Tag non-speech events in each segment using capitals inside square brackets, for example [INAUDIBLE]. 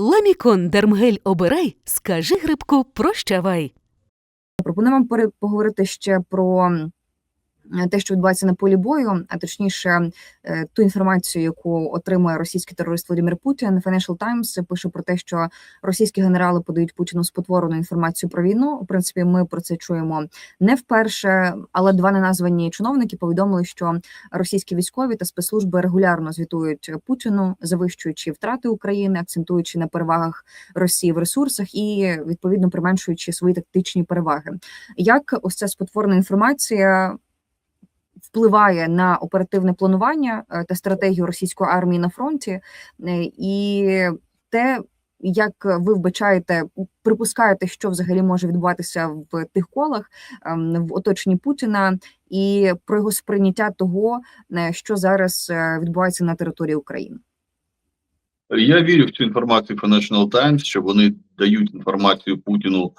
Ламікон Дермгель обирай, скажи грибку прощавай. Пропоную вам поговорити ще про те, що відбувається на полі бою, а точніше, е, ту інформацію, яку отримує російський терорист Володимир Путін. Financial Times пише про те, що російські генерали подають Путіну спотворену інформацію про війну. У принципі, ми про це чуємо не вперше, але два неназвані чиновники повідомили, що російські військові та спецслужби регулярно звітують Путіну, завищуючи втрати України, акцентуючи на перевагах Росії в ресурсах і відповідно применшуючи свої тактичні переваги. Як ось ця спотворена інформація впливає на оперативне планування е, та стратегію російської армії на фронті, е, і те, як ви вбачаєте, припускаєте, що взагалі може відбуватися в тих колах ем, в оточенні Путіна, і про його сприйняття того, е, що зараз відбувається на території України. Я вірю в цю інформацію Financial Times, що вони дають інформацію Путіну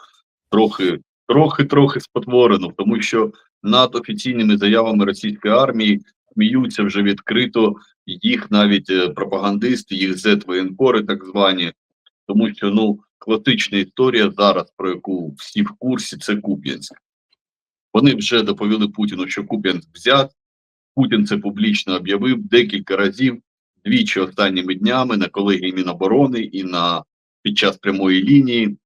трохи, трохи, трохи спотворену, тому що над офіційними заявами російської армії сміються вже відкрито їх навіть е, пропагандисти, їх зет-воєнкори, так звані, тому що ну класична історія зараз, про яку всі в курсі, це Куп'янськ. Вони вже доповіли Путіну, що Куп'янськ взят. Путін це публічно об'явив декілька разів двічі останніми днями на колегії Міноборони і на під час прямої лінії.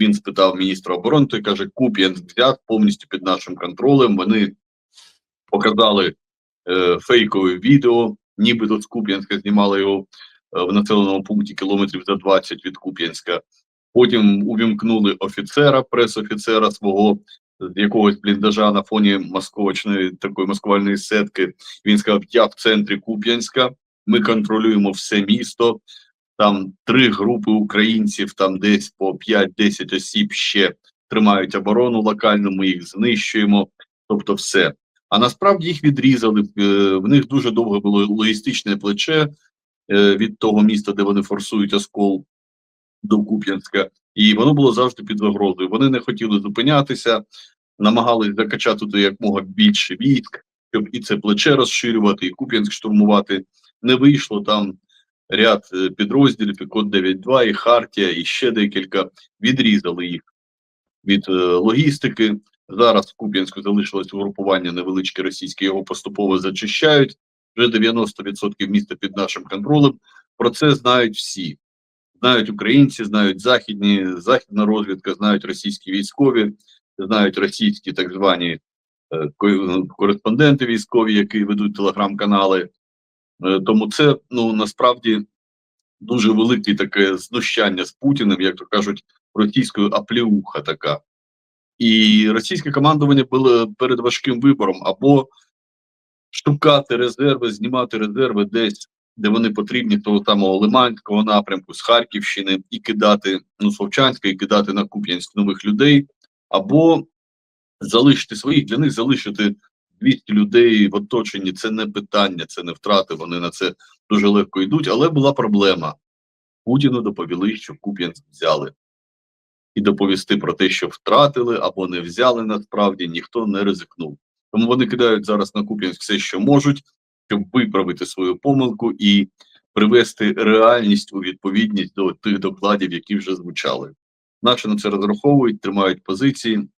Він спитав міністра оборони, той каже, Куп'янськ взят повністю під нашим контролем. Вони показали е, фейкове відео, нібито з Куп'янська знімали його е, в населеному пункті кілометрів за 20 від Куп'янська. Потім увімкнули офіцера, прес-офіцера свого з якогось бліндажа на фоні московочної такої маскувальної сетки. Він сказав: Я в центрі Куп'янська, ми контролюємо все місто. Там три групи українців, там десь по 5-10 осіб ще тримають оборону локальну. Ми їх знищуємо. Тобто, все. А насправді їх відрізали. е, В них дуже довго було логістичне плече е, від того міста, де вони форсують оскол до Куп'янська, і воно було завжди під загрозою. Вони не хотіли зупинятися, намагались закачати туди якмога більше військ, щоб і це плече розширювати, і Куп'янськ штурмувати. Не вийшло там ряд е, підрозділів, і код 9.2, і Хартія, і ще декілька відрізали їх від е, логістики. Зараз в Куп'янську залишилось угрупування невеличке російське, його поступово зачищають. Вже 90% міста під нашим контролем. Про це знають всі. Знають українці, знають західні, західна розвідка, знають російські військові, знають російські так звані е, кореспонденти військові, які ведуть телеграм-канали. Е, Тому це ну насправді дуже велике таке знущання з Путіним, як то кажуть, російською апліуха така. І російське командування було перед важким вибором або шукати резерви, знімати резерви десь, де вони потрібні, того самого Лиманського напрямку, з Харківщини, і кидати ну, Словчанська, і кидати на Куп'янськ нових людей, або залишити своїх, для них залишити 200 людей в оточенні. Це не питання, це не втрати. Вони на це дуже легко йдуть. Але була проблема. Путіну доповіли, що Куп'янськ взяли. І доповісти про те, що втратили або не взяли насправді, ніхто не ризикнув. Тому вони кидають зараз на Куп'янськ все, що можуть, щоб виправити свою помилку і привести реальність у відповідність до тих докладів, які вже звучали. Наші на це розраховують, тримають позиції,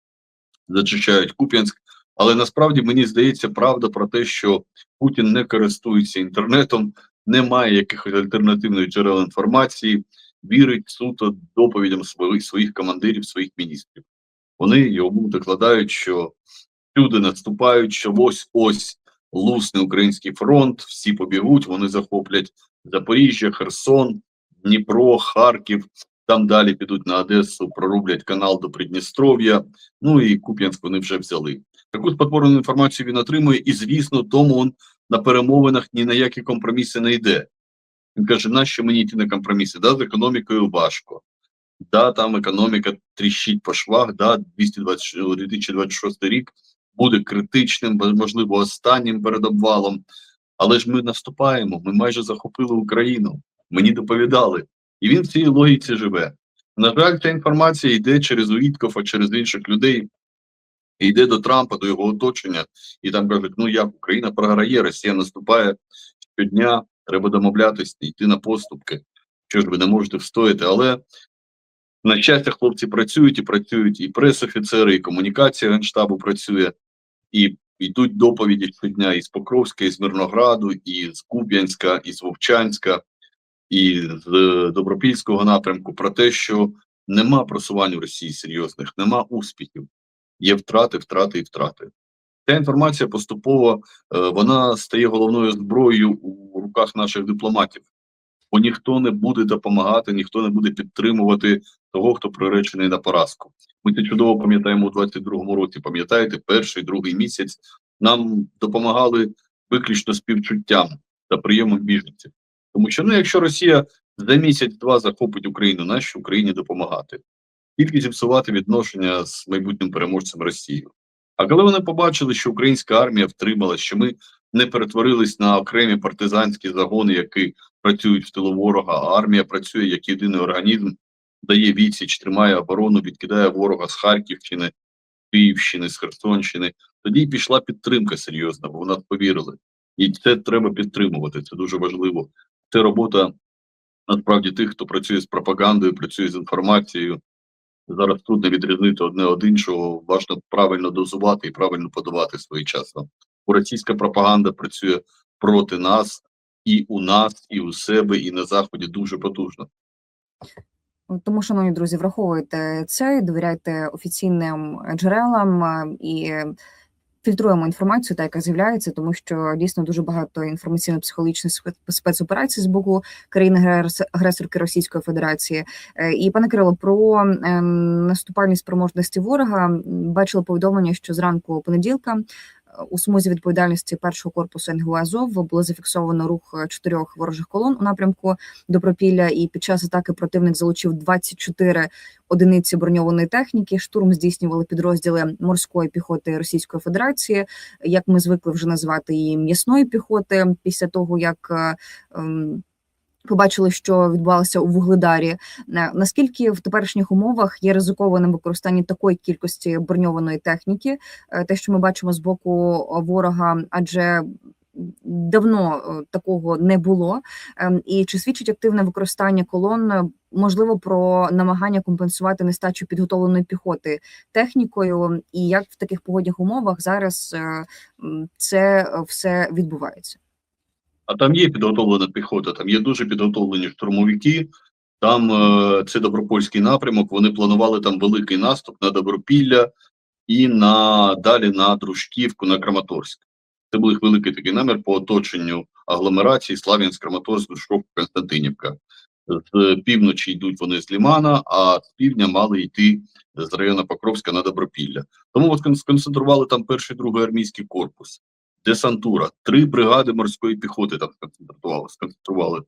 зачищають Куп'янськ. Але насправді мені здається правда про те, що Путін не користується інтернетом, не має якихось альтернативних джерел інформації, вірить суто доповідям своїх своїх командирів, своїх міністрів. Вони йому докладають, що люди наступають, що ось ось лусне український фронт, всі побігуть, вони захоплять Запоріжжя, Херсон, Дніпро, Харків. Там далі підуть на Одесу, прорублять канал до Придністров'я. Ну і Куп'янськ вони вже взяли. Таку спотворену інформацію він отримує, і звісно, тому він на перемовинах ні на які компроміси не йде. Він каже: нащо мені йти на компроміси? Да, з економікою важко. Да, там економіка тріщить по швах, да, 220, 2026 рік буде критичним, можливо, останнім перед обвалом. Але ж ми наступаємо, ми майже захопили Україну. Мені доповідали. І він в цій логіці живе. На жаль, ця інформація йде через Уіткофа, через інших людей, і йде до Трампа, до його оточення, і там кажуть: ну як Україна програє, Росія наступає щодня, треба домовлятися, йти на поступки. що ж ви не можете встояти. Але на щастя, хлопці працюють і працюють, і пресофіцери, і комунікація генштабу працює, і йдуть доповіді щодня із Покровська, із Мирнограду, і з Куб'янська, і з Вовчанська, і з Добропільського напрямку про те, що нема просувань у Росії серйозних, нема успіхів, є втрати, втрати і втрати. Ця інформація поступово е, вона стає головною зброєю у руках наших дипломатів, бо ніхто не буде допомагати, ніхто не буде підтримувати того, хто приречений на поразку. Ми це чудово пам'ятаємо у 22-му році. Пам'ятаєте, перший другий місяць нам допомагали виключно співчуттям та прийомом біженців. Тому що ну, якщо Росія за місяць-два захопить Україну, нащо Україні допомагати? Тільки зіпсувати відношення з майбутнім переможцем Росії. А коли вони побачили, що українська армія втрималась, що ми не перетворились на окремі партизанські загони, які працюють в тилу ворога, а армія працює як єдиний організм, дає відсіч, тримає оборону, відкидає ворога з Харківщини, Київщини, з Херсонщини. Тоді пішла підтримка серйозна, бо в нас повірили. І це треба підтримувати. Це дуже важливо. Це робота насправді тих, хто працює з пропагандою, працює з інформацією. Зараз трудно відрізнити одне од іншого. Важно правильно дозувати і правильно подавати своєчасно. Бо російська пропаганда працює проти нас і у нас, і у себе, і на заході дуже потужно. Тому, шановні друзі, враховуйте це, довіряйте офіційним джерелам е, і фільтруємо інформацію, та яка з'являється, тому що дійсно дуже багато інформаційно-психологічних спецоперацій з боку країни агресорки Російської Федерації. Е, І пане Кирило, про ем, наступальні спроможності ворога бачили повідомлення, що зранку понеділка. У смузі відповідальності першого корпусу НГУ Азов було зафіксовано рух чотирьох ворожих колон у напрямку Добропілля, і під час атаки противник залучив 24 одиниці броньованої техніки. Штурм здійснювали підрозділи морської піхоти Російської Федерації, як ми звикли вже називати її м'ясної піхоти, після того як. е, ем, Побачили, що відбувалося у Вугледарі. Е, Наскільки в теперішніх умовах є ризикованим використання такої кількості броньованої техніки, Е, те, що ми бачимо з боку ворога, адже давно е, такого не було. Ем, І чи свідчить активне використання колон, можливо, про намагання компенсувати нестачу підготовленої піхоти технікою, і як в таких погодних умовах зараз це все відбувається? А там є підготовлена піхота, там є дуже підготовлені штурмовики. Там е, це добропольський напрямок. Вони планували там великий наступ на Добропілля і на далі на Дружківку, на Краматорськ. Це був великий такий намір по оточенню агломерації Слав'янськ, Краматорськ, Дружковка, Константинівка. З півночі йдуть вони з Лімана, а з півдня мали йти з району Покровська на Добропілля. Тому от сконцентрували там перший другий армійський корпус десантура, три бригади морської піхоти там сконцентрували. сконцентрували.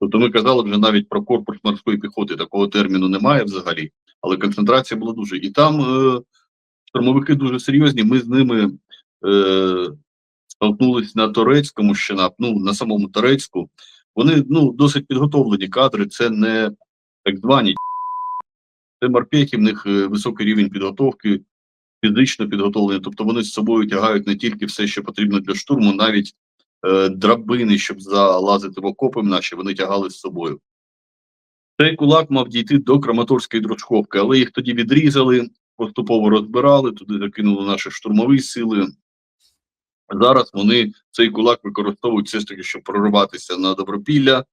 Тобто ми казали вже навіть про корпус морської піхоти, такого терміну немає взагалі, але концентрація була дуже. І там е, штурмовики дуже серйозні. Ми з ними е, столкнулись на Торецькому, ще на, ну, на самому Торецьку. Вони ну, досить підготовлені кадри, це не так звані це морпехи, в них е, високий рівень підготовки, фізично підготовлені, тобто вони з собою тягають не тільки все, що потрібно для штурму, навіть е, драбини, щоб залазити в окопи наші, вони тягали з собою. Цей кулак мав дійти до Краматорської Дружковки, але їх тоді відрізали, поступово розбирали, туди закинули наші штурмові сили. Зараз вони цей кулак використовують все ж таки, щоб прориватися на Добропілля.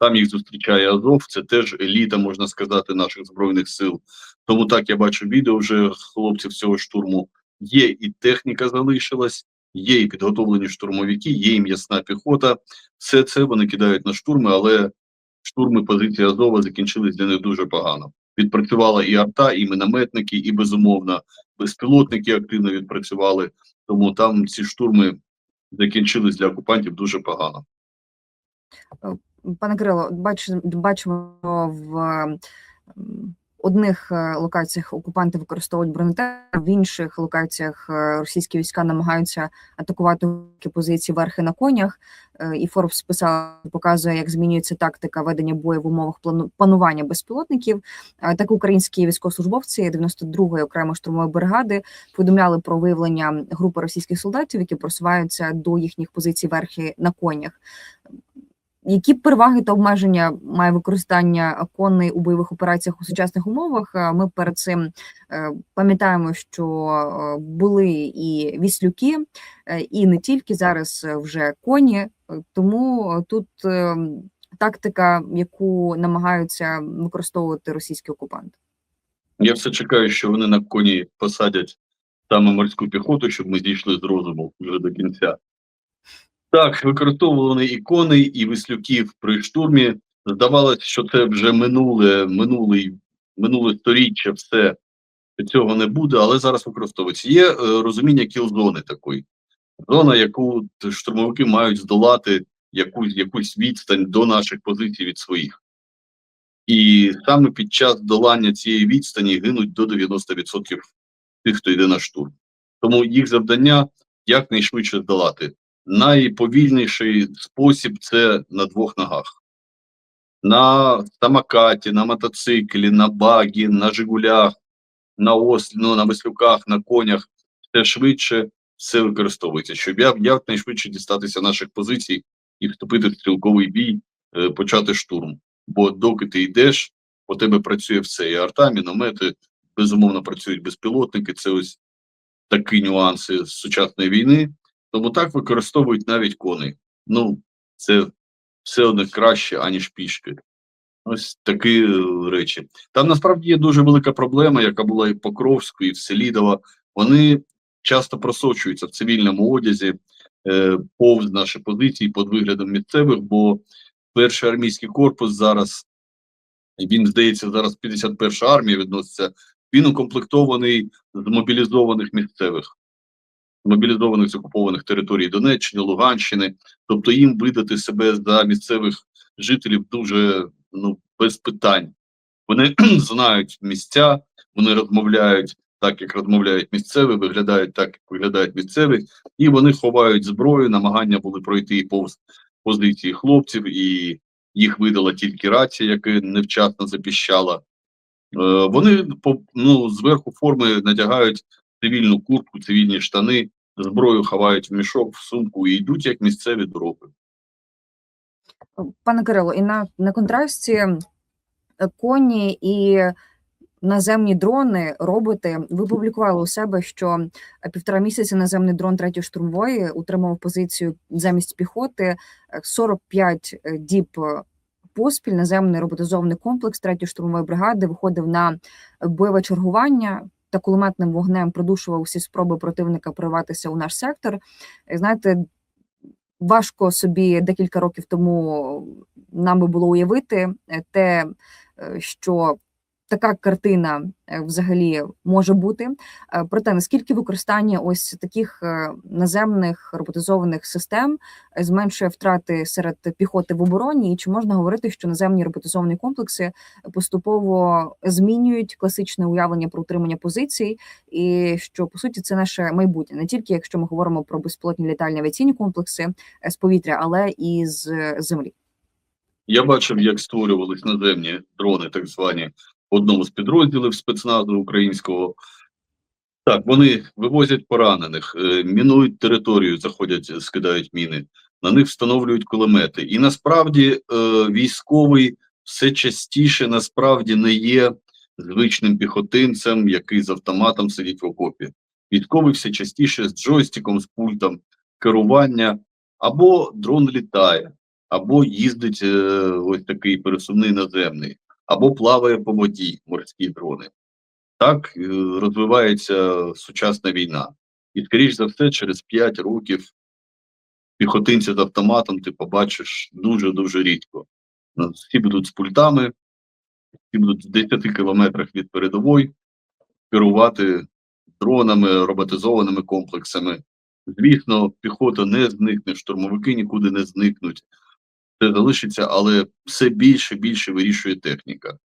Там їх зустрічає Азов, це теж еліта, можна сказати, наших збройних сил. Тому так я бачу відео вже хлопців цього штурму. Є і техніка залишилась, є і підготовлені штурмовики, є і м'ясна піхота. Все це вони кидають на штурми, але штурми позиції Азова закінчились для них дуже погано. Відпрацювала і арта, і мінометники, і безумовно безпілотники активно відпрацювали. Тому там ці штурми закінчились для окупантів дуже погано. Пане Кирило, бачимо, в одних е, локаціях окупанти використовують бронетехніку, в інших локаціях е, російські війська намагаються атакувати позиції верхи на конях. Е, І Форбс писав, показує, як змінюється тактика ведення бою в умовах панування безпілотників. Так українські військовослужбовці 92-ї окремої штурмової бригади повідомляли про виявлення групи російських солдатів, які просуваються до їхніх позицій верхи на конях. Які переваги та обмеження має використання коней у бойових операціях у сучасних умовах? Е, Ми перед цим е, пам'ятаємо, що е, були і віслюки, і не тільки зараз вже коні. Тому тут тактика, яку намагаються використовувати російські окупанти. Я все чекаю, що вони на коні посадять саме морську піхоту, щоб ми дійшли з розуму вже до кінця. Так, використовували вони і вислюків при штурмі. Здавалось, що це вже минуле, минулий, минуле сторіччя, все цього не буде, але зараз використовується. Є е, розуміння кіл-зони такої. Зона, яку штурмовики мають здолати якусь, якусь відстань до наших позицій від своїх. І саме під час долання цієї відстані гинуть до 90% тих, хто йде на штурм. Тому їх завдання якнайшвидше здолати. Найповільніший спосіб це на двох ногах. На самокаті, на мотоциклі, на багі, на Жигулях, на ослі, ну, на веслюках, на конях. Все швидше все використовується, щоб якнайшвидше дістатися наших позицій і вступити в стрілковий бій, е, почати штурм. Бо доки ти йдеш, у тебе працює все. І арта, міномети, безумовно, працюють безпілотники. Це ось такі нюанси сучасної війни. Тому так використовують навіть коней. Ну, це все одно краще, аніж пішки. Ось такі е, речі. Там насправді є дуже велика проблема, яка була і в Покровську, і в Селідово. Вони часто просочуються в цивільному одязі е, повз наші позиції під виглядом місцевих, бо перший армійський корпус зараз, він, здається, зараз 51 армія відноситься, він укомплектований з мобілізованих місцевих, мобілізованих з окупованих територій Донеччини, Луганщини. Тобто їм видати себе за місцевих жителів дуже ну, без питань. Вони [CLEARS THROAT] знають місця, вони розмовляють так, як розмовляють місцеві, виглядають так, як виглядають місцеві, і вони ховають зброю. Намагання були пройти і повз позиції хлопців, і їх видала тільки рація, яка невчасно запіщала. Е, вони ну, зверху форми надягають цивільну куртку, цивільні штани, зброю ховають в мішок, в сумку і йдуть як місцеві дороги. Пане Кирило, і на, на контрасті е, коні і наземні дрони, роботи. Ви публікували у себе, що е, півтора місяці наземний дрон третьої штурмової утримав позицію замість піхоти е, 45 діб е, поспіль. Наземний роботизований комплекс третьої штурмової бригади виходив на бойове чергування. Та кулеметним вогнем придушував всі спроби противника прориватися у наш сектор. Е, Знаєте, важко собі декілька років тому нам би було уявити е, те, е, що така картина е, взагалі може бути. Е, Проте наскільки використання ось таких е, наземних роботизованих систем зменшує втрати серед піхоти в обороні, і чи можна говорити, що наземні роботизовані комплекси поступово змінюють класичне уявлення про утримання позицій, і що по суті це наше майбутнє, не тільки якщо ми говоримо про безпілотні літальні авіаційні комплекси з повітря, але і з землі. Я бачив, як створювались наземні дрони, так звані, одному з підрозділів спецназу українського. Так, вони вивозять поранених, е, мінують територію, заходять, скидають міни, на них встановлюють кулемети. І насправді е, військовий все частіше насправді не є звичним піхотинцем, який з автоматом сидить в окопі. Військовий все частіше з джойстиком, з пультом керування, або дрон літає, або їздить е, ось такий пересувний наземний, або плаває по воді морські дрони. Так е, розвивається сучасна війна. І, скоріш за все, через 5 років піхотинця з автоматом ти побачиш дуже-дуже рідко. Ну, Всі будуть з пультами, всі будуть в 10 кілометрах від передової керувати дронами, роботизованими комплексами. Звісно, піхота не зникне, штурмовики нікуди не зникнуть. Залишиться, але все більше і більше вирішує техніка.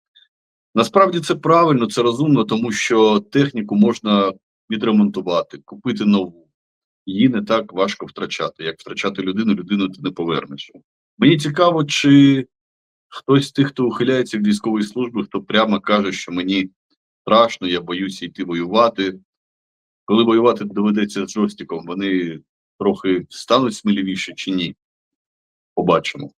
Насправді це правильно, це розумно, тому що техніку можна відремонтувати, купити нову. Її не так важко втрачати. Як втрачати людину, людину ти не повернеш. Мені цікаво, чи хтось з тих, хто ухиляється від військової служби, хто прямо каже, що мені страшно, я боюся йти воювати. Коли воювати доведеться з джойстиком, вони трохи стануть сміливіше чи ні? Побачимо.